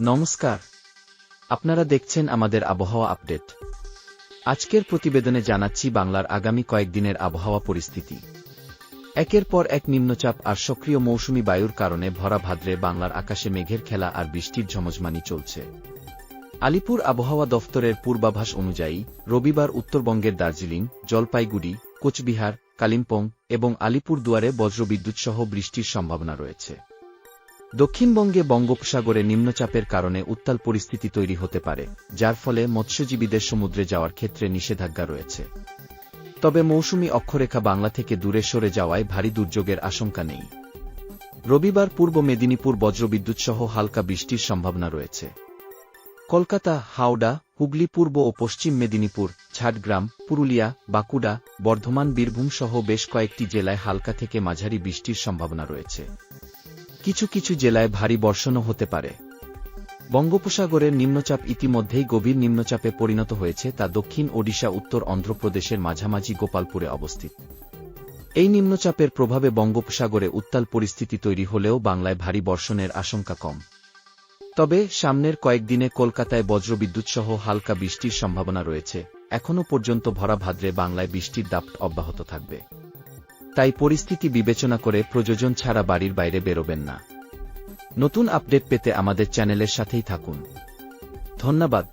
নমস্কার। আপনারা দেখছেন আমাদের আবহাওয়া আপডেট। আজকের প্রতিবেদনে জানাচ্ছি বাংলার আগামী কয়েকদিনের আবহাওয়া পরিস্থিতি। একের পর এক নিম্নচাপ আর সক্রিয় মৌসুমি বায়ুর কারণে ভরা ভাদ্রে বাংলার আকাশে মেঘের খেলা আর বৃষ্টির ঝমঝমানি চলছে। আলিপুর আবহাওয়া দফতরের পূর্বাভাস অনুযায়ী, রবিবার উত্তরবঙ্গের দার্জিলিং, জলপাইগুড়ি, কোচবিহার, কালিম্পং এবং আলিপুর দুয়ারে বজ্রবিদ্যুৎসহ বৃষ্টির সম্ভাবনা রয়েছে। দক্ষিণবঙ্গে বঙ্গোপসাগরে নিম্নচাপের কারণে উত্তাল পরিস্থিতি তৈরি হতে পারে, যার ফলে মৎস্যজীবীদের সমুদ্রে যাওয়ার ক্ষেত্রে নিষেধাজ্ঞা রয়েছে। তবে মৌসুমি অক্ষরেখা বাংলা থেকে দূরে সরে যাওয়ায় ভারী দুর্যোগের আশঙ্কা নেই। রবিবার পূর্ব মেদিনীপুর বজ্রবিদ্যুৎসহ হালকা বৃষ্টির সম্ভাবনা রয়েছে। কলকাতা, হাওড়া, হুগলি পূর্ব ও পশ্চিম মেদিনীপুর, ঝাড়গ্রাম, পুরুলিয়া, বাঁকুড়া, বর্ধমান বীরভূম সহ বেশ কয়েকটি জেলায় হালকা থেকে মাঝারি বৃষ্টির সম্ভাবনা রয়েছে। কিছু কিছু জেলায় ভারী বর্ষণও হতে পারে। বঙ্গোপসাগরের নিম্নচাপ ইতিমধ্যেই গভীর নিম্নচাপে পরিণত হয়েছে, তা দক্ষিণ ওডিশা, উত্তর অন্ধ্রপ্রদেশের মাঝামাঝি গোপালপুরে অবস্থিত। এই নিম্নচাপের প্রভাবে বঙ্গোপসাগরে উত্তাল পরিস্থিতি তৈরি হলেও বাংলায় ভারী বর্ষণের আশঙ্কা কম। তবে সামনের কয়েকদিনে কলকাতায় বজ্রবিদ্যুৎসহ হালকা বৃষ্টির সম্ভাবনা রয়েছে। এখনও পর্যন্ত ভরা ভাদ্রে বাংলায় বৃষ্টির দাপ অব্যাহত থাকবে। তাই পরিস্থিতি বিবেচনা করে প্রযোজন ছাড়া বাড়ির বাইরে বেরোবেন না। নতুন আপডেট পেতে আমাদের চ্যানেলের সাথেই থাকুন। ধন্যবাদ।